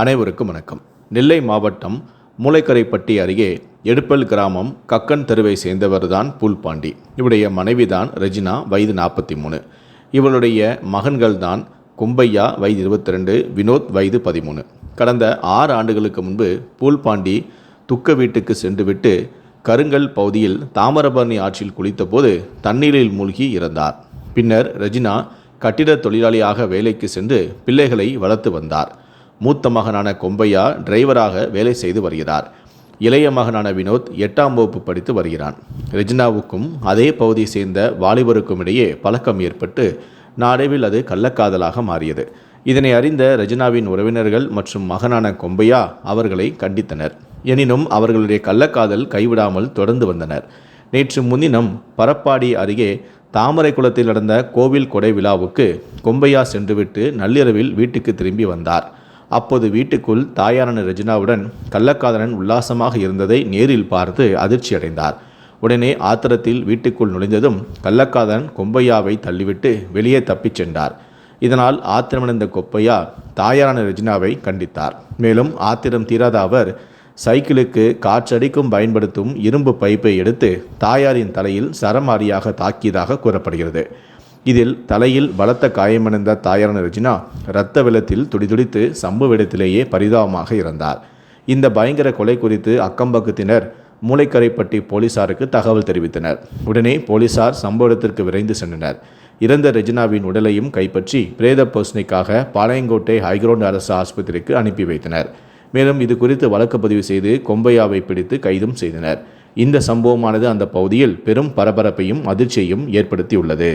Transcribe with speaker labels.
Speaker 1: அனைவருக்கும் வணக்கம். நெல்லை மாவட்டம் மூளைக்கரைப்பட்டி அருகே எடுப்பல் கிராமம் கக்கன் தெருவை சேர்ந்தவர்தான் பூல்பாண்டி. இவருடைய மனைவிதான் ரெஜினா வயது நாற்பத்தி மூணு இவளுடைய மகன்கள் தான் கும்பையா வயது இருபத்தி ரெண்டு வினோத் வயது பதிமூணு. கடந்த ஆறு ஆண்டுகளுக்கு முன்பு பூல்பாண்டி துக்க வீட்டுக்கு சென்றுவிட்டு கருங்கல் பகுதியில் தாமிரபரணி ஆற்றில் குளித்தபோது தண்ணீரில் மூழ்கி இறந்தார். பின்னர் ரெஜினா கட்டிட தொழிலாளியாக வேலைக்கு சென்று பிள்ளைகளை வளர்த்து வந்தார். மூத்த மகனான கொம்பையா டிரைவராக வேலை செய்து வருகிறார். இளைய மகனான வினோத் எட்டாம் வகுப்பு படித்து வருகிறான். ரெஜினாவுக்கும் அதே பகுதியை சேர்ந்த வாலிபருக்கும் இடையே பழக்கம் ஏற்பட்டு நாடைவில் அது கள்ளக்காதலாக மாறியது. இதனை அறிந்த ரஜினாவின் உறவினர்கள் மற்றும் மகனான கொம்பையா அவர்களை கண்டித்தனர். எனினும் அவர்களுடைய கள்ளக்காதல் கைவிடாமல் தொடர்ந்து வந்தனர். நேற்று முன்தினம் பரப்பாடி அருகே தாமரை குளத்தில் நடந்த கோவில் கொடை விழாவுக்கு கொம்பையா சென்றுவிட்டு நள்ளிரவில் வீட்டுக்கு திரும்பி வந்தார். அப்போது வீட்டுக்குள் தாயாரான ரெஜினாவுடன் கள்ளக்காதலன் உல்லாசமாக இருந்ததை நேரில் பார்த்து அதிர்ச்சி அடைந்தார் உடனே ஆத்திரத்தில் வீட்டுக்குள் நுழைந்ததும் கள்ளக்காதலன் கொம்பையாவை தள்ளிவிட்டு வெளியே தப்பிச் சென்றார். இதனால் ஆத்திரமடைந்த கொப்பையா தாயாரான ரெஜினாவை கண்டித்தார். மேலும் ஆத்திரம் தீராத அவர் சைக்கிளுக்கு காற்றடிக்கும் பயன்படுத்தும் இரும்பு பைப்பை எடுத்து தாயாரின் தலையில் சரமாரியாக தாக்கியதாக கூறப்படுகிறது. இதில் தலையில் பலத்த காயமடைந்த தாயாரான ரெஜினா இரத்த வெள்ளத்தில் துடிதுடித்து சம்பவ இடத்திலேயே பரிதாபமாக இறந்தார். இந்த பயங்கர கொலை குறித்து அக்கம்பக்கத்தினர் மூளைக்கரைப்பட்டி போலீசாருக்கு தகவல் தெரிவித்தனர். உடனே போலீசார் சம்பவ இடத்திற்கு விரைந்து சென்றனர். இறந்த ரெஜினாவின் உடலையும் கைப்பற்றி பிரேத பரிசோதனைக்காக பாளையங்கோட்டை ஹைகிரவுண்ட் அரசு ஆஸ்பத்திரிக்கு அனுப்பி வைத்தனர். மேலும் இது குறித்து வழக்கு பதிவு செய்து கொம்பையாவை பிடித்து கைதும் செய்தனர். இந்த சம்பவமானது அந்த பகுதியில் பெரும் பரபரப்பையும் அதிர்ச்சியையும் ஏற்படுத்தியுள்ளது.